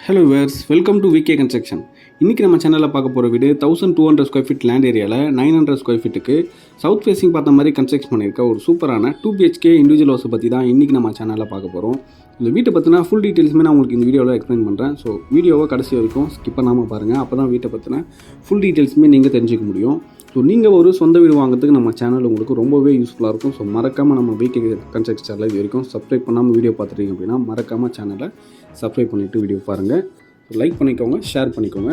Hello viewers welcome to VK construction இன்றைக்கி நம்ம சேனலில் பார்க்க போகிற வீடு thousand two hundred square feet land ஏரியாவில் நைன் ஹண்ட்ரட் ஸ்கொயர் ஃபீட்டுக்கு சவுத் ஃபேஸிங் பார்த்த மாதிரி கன்ஸ்ட்ரக்ஷன் பண்ணியிருக்க ஒரு சூப்பரான டூ பிஹெச்கே இண்டிவிஜுவல் ஹவுஸை பற்றி தான் இன்றைக்கி நம்ம சேனலில் பார்க்க போகிறோம் இந்த வீட்டை பற்றின ஃபுல் டீட்டெயில்ஸுமே நான் உங்களுக்கு இந்த வீடியோவில் எக்ஸ்பிளைன் பண்ணுறேன் ஸோ வீடியோவை கடைசி வரைக்கும் ஸ்கிப் பண்ணாமல் பாருங்கள் அப்போ தான் வீட்டை பற்றின ஃபுல் டீட்டெயில்ஸுமே நீங்கள் தெரிஞ்சிக்க முடியும். ஸோ நீங்கள் ஒரு சொந்த வீடு வாங்குறதுக்கு நம்ம சேனல் உங்களுக்கு ரொம்பவே யூஸ்ஃபுல்லாக இருக்கும். ஸோ மறக்காமல் நம்ம விகே கன்ஸ்ட்ரக்ஷன் சேனலை இது வரைக்கும் சப்ஸ்கிரைப் பண்ணாமல் வீடியோ பார்த்துட்டீங்க அப்படின்னா மறக்காமல் சேனலை சப்ஸ்கிரைப் பண்ணிவிட்டு வீடியோ பாருங்கள் லைக் பண்ணிக்கோங்க ஷேர் பண்ணிக்கோங்க.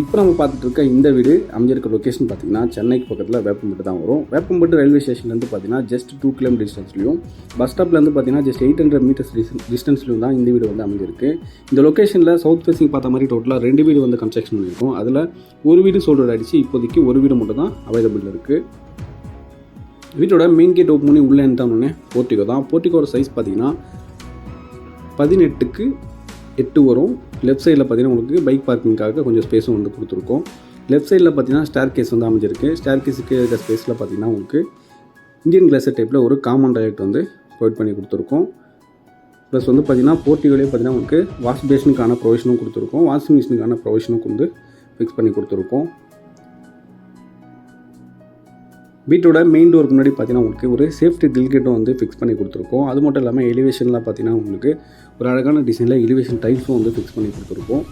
இப்போ நம்ம பார்த்துட்டு இருக்க இந்த வீடு அமைஞ்சிருக்க லொக்கேஷன் பார்த்தீங்கன்னா சென்னைக்கு பக்கத்தில் வேப்பம்பட்டு தான் வரும். வேப்பம்பட்டு ரயில்வே ஸ்டேஷன்லேருந்து பார்த்தீங்கன்னா ஜஸ்ட் டூ கிலோமீட்டர் டிஸ்டன்ஸ்லையும் பஸ் ஸ்டாப்லேருந்து பார்த்தீங்கன்னா ஜஸ்ட் எயிட் ஹண்ட்ரட் மீட்டர்ஸ் டிஸ்டன்ஸ்லையும் தான் இந்த வீடு வந்து அமைஞ்சிருக்கு. இந்த லொக்கேஷனில் சவுத் ஃபேஸிங் பார்த்த மாதிரி டோட்டலாக ரெண்டு வீடு வந்து கன்ஸ்ட்ரக்ஷன் பண்ணியிருக்கோம். அதில் ஒரு வீடு சோல்டர் அடிச்சு இப்போதைக்கு ஒரு வீடு மட்டும் தான் அவைலபிள் இருக்குது வீட்டோட மெயின் கேட் ஓப்பன் பண்ணி உள்ளே இருந்தோடனே போர்ட்டிகோ தான். போர்ட்டிகோட சைஸ் பார்த்தீங்கன்னா பதினெட்டுக்கு எட்டு வரும். லெஃப்ட் சைடில் பார்த்தீங்கன்னா உங்களுக்கு பைக் பார்க்கிங்காக கொஞ்சம் ஸ்பேஸும் வந்து கொடுத்துருக்கோம். லெஃப்ட் சைடில் பார்த்தீங்கன்னா ஸ்டார் கேஸ் வந்து அமைஞ்சிருக்கு. ஸ்டார் கேஸுக்கு இருக்க ஸ்பேஸில் பார்த்தீங்கன்னா உங்களுக்கு இந்தியன் கிளாஸர் டைப்பில் ஒரு காமன் டாய்லெட் வந்து ப்ரொவைட் பண்ணி கொடுத்துருக்கோம். ப்ளஸ் வந்து பார்த்தீங்கன்னா போர்ட்டிகளே பார்த்தீங்கன்னா உங்களுக்கு வாஷ் பேஷனுக்கான ப்ரொவிஷனும் கொடுத்துருக்கோம். வாஷிங் மிஷினுக்கான ப்ரொவிஷனும் வந்து ஃபிக்ஸ் பண்ணி கொடுத்துருக்கோம். வீட்டோட மெயின் டோருக்கு முன்னாடி பார்த்தீங்கன்னா உங்களுக்கு ஒரு சேஃப்டி தில்கெட்டும் வந்து ஃபிக்ஸ் பண்ணி கொடுத்துருக்கோம். அது மட்டும் இல்லாமல் எலிவேஷனில் பார்த்தீங்கன்னா உங்களுக்கு ஒரு அழகான டிசைனில் எலிவேஷன் டைல்ஸும் வந்து ஃபிக்ஸ் பண்ணி கொடுத்துருக்கோம்.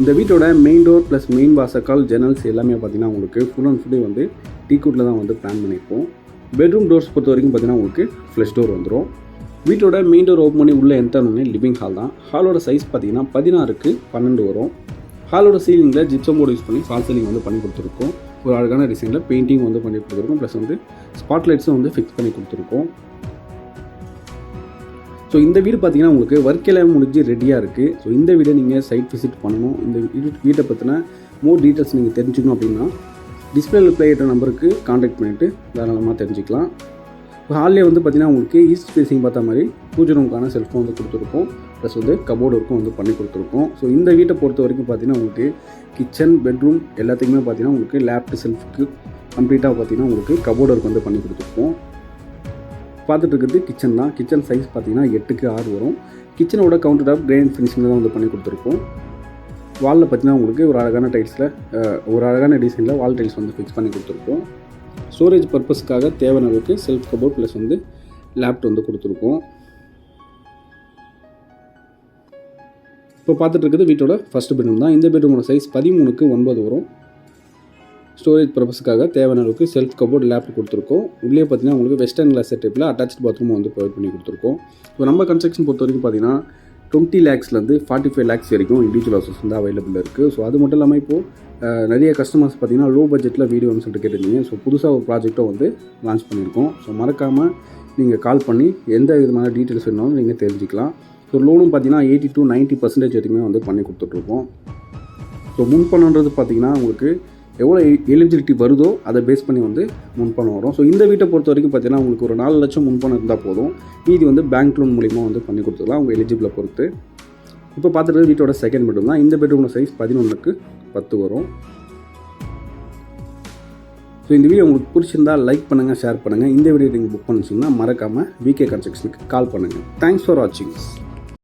இந்த வீட்டோட மெயின் டோர் ப்ளஸ் மெயின் வாசக்கால் ஜன்னல்ஸ் எல்லாமே பார்த்தீங்கன்னா உங்களுக்கு ஃபுல் அண்ட் ஃபுல்லி வந்து டீக்கூட்டில் தான் வந்து பிளான் பண்ணியிருப்போம் பெட்ரூம் டோர்ஸ் பொறுத்த வரைக்கும் பார்த்தீங்கன்னா உங்களுக்கு ஃப்ளஷ் டோர் வந்துடும் வீட்டோட மெயின் டோர் ஓப்பன் பண்ணி உள்ளே என்டர்னே லிவிங் ஹால் தான். ஹாலோட சைஸ் பார்த்தீங்கன்னா பதினாறுக்கு பன்னெண்டு வரும். ஹாலோட சீலிங்கில் ஜிப்சம் போர்டு யூஸ் பண்ணி ஃபால் சீலிங் வந்து பண்ணி கொடுத்துருக்கோம். ஒரு அழகான டிசைனில் பெயிண்டிங் வந்து பண்ணி கொடுத்துருக்கோம் ப்ளஸ் வந்து ஸ்பாட் லைட்ஸும் வந்து ஃபிக்ஸ் பண்ணி கொடுத்துருக்கோம். ஸோ இந்த வீடு பார்த்தீங்கன்னா உங்களுக்கு ஒர்க் எல்லாம் முடிஞ்சு ரெடியாக இருக்குது ஸோ இந்த வீடை நீங்கள் சைட் விசிட் பண்ணணும். இந்த வீடு வீட்டை பற்றின மோர் டீட்டெயில்ஸ் நீங்கள் தெரிஞ்சுக்கணும் அப்படின்னா டிஸ்பிளேல ப்ளே நம்பருக்கு காண்டாக்ட் பண்ணிவிட்டு தாராளமாக தெரிஞ்சுக்கலாம். இப்போ ஹால்லே வந்து பார்த்தீங்கன்னா உங்களுக்கு ஈஸ்ட் ஃபேஸிங் பார்த்த மாதிரி பூஜை ரூமுக்கான செல்ஃபோன் வந்து கொடுத்துருக்கோம் ப்ளஸ் வந்து கபோர்டு ஒர்க்கும் வந்து பண்ணி கொடுத்துருக்கோம் ஸோ இந்த வீட்டை பொறுத்த வரைக்கும் பார்த்தீங்கன்னா உங்களுக்கு கிச்சன் பெட்ரூம் எல்லாத்துக்குமே பார்த்தீங்கன்னா உங்களுக்கு லேப்டு செல்ஃப்க்கு கம்ப்ளீட்டாக பார்த்தீங்கன்னா உங்களுக்கு கபோர்டு ஒர்க் வந்து பண்ணி கொடுத்துருக்கோம் பார்த்துட்டு இருக்கிறது கிச்சன் தான். கிச்சன் சைஸ் பார்த்தீங்கன்னா எட்டுக்கு ஆறு வரும். கிச்சனோட கவுண்டர் டாப் கிரெயின் ஃபினிஷிங் தான் வந்து பண்ணி கொடுத்துருக்கோம் வாலில் பார்த்தீங்கன்னா உங்களுக்கு ஒரு அழகான டைல்ஸில் ஒரு அழகான டிசைனில் வால் டைல்ஸ் வந்து ஃபிக்ஸ் பண்ணி கொடுத்துருப்போம். ஸ்டோரேஜ் பர்பஸ்க்காக தேவையான அளவுக்கு செல்ஃப் கபோர்ட் ப்ளஸ் வந்து லேப்ட் வந்து கொடுத்துருக்கோம். இப்போ பார்த்துட்டு வீட்டோட ஃபஸ்ட் பெட்ரூம் தான். இந்த பெட்ரூமோட சைஸ் பதிமூணுக்கு ஒன்பது வரும். ஸ்டோரேஜ் பர்பஸ்க்காக தேவையான அளவுக்கு செல்ஃப் கபோர்ட் லேப் கொடுத்துருக்கோம். உள்ளே பார்த்தீங்கன்னா உங்களுக்கு வெஸ்டர்ன் கிளாஸ் செட்டப்பில் அட்டாச் பாத்ரூம் வந்து ப்ரொவைட் பண்ணி கொடுத்துருக்கோம். இப்போ நம்ம கன்ஸ்ட்ரக்ஷன் பொறுத்த வரைக்கும் பார்த்தீங்கன்னா டுவெண்ட்டி லேக்ஸ்லேருந்து ஃபார்ட்டி ஃபைவ் லேக்ஸ் வரைக்கும் இண்டிவிஜுவல் ஹவுசஸ் வந்து அவைலபிள் இருக்குது. ஸோ அது மட்டும் இல்லாமல் இப்போது நிறைய கஸ்டமர்ஸ் பார்த்தீங்கன்னா லோ பட்ஜெட்டில் வீடியோன்னு வந்து சொல்லிட்டு கேட்டிருந்தீங்க. ஸோ புதுசாக ஒரு ப்ராஜெக்ட்டும் வந்து லான்ச் பண்ணியிருக்கோம். ஸோ மறக்காமல் நீங்கள் கால் பண்ணி எந்த விதமான டீட்டெயில்ஸ் வேணாலும் நீங்கள் தெரிஞ்சுக்கலாம். ஸோ லோனும் பார்த்தீங்கன்னா எயிட்டி டு நைன்ட்டி பர்சன்டேஜ் வரைக்குமே வந்து பண்ணி கொடுத்துட்ருக்கோம். ஸோ முன்பணன்றது பார்த்தீங்கன்னா உங்களுக்கு எவ்வளோ எலிஜிபிலிட்டி வருதோ அதை பேஸ் பண்ணி வந்து முன்பணம் வரும். ஸோ இந்த வீட்டை பொறுத்த வரைக்கும் பார்த்தீங்கன்னா உங்களுக்கு ஒரு நாலு லட்சம் முன்பணம் இருந்தால் போதும். மீதி வந்து பேங்க் லோன் மூலிமா வந்து பண்ணி கொடுத்துக்கலாம் உங்கள் எலிஜிபிளை பொறுத்து. இப்போ பார்த்துட்டு வீட்டோட செகண்ட் பெட்ரூம் தான். இந்த பெட்ரூமோட சைஸ் பதினொன்றுக்கு பத்து வரும். ஸோ இந்த வீடியோ உங்களுக்கு பிடிச்சிருந்தா லைக் பண்ணுங்கள் ஷேர் பண்ணுங்கள் இந்த வீடியோ நீங்கள் புக் பண்ணிச்சிங்கன்னா மறக்காமல் விகே கன்ஸ்ட்ரக்ஷனுக்கு கால் பண்ணுங்கள் தேங்க்ஸ் ஃபார் வாட்சிங்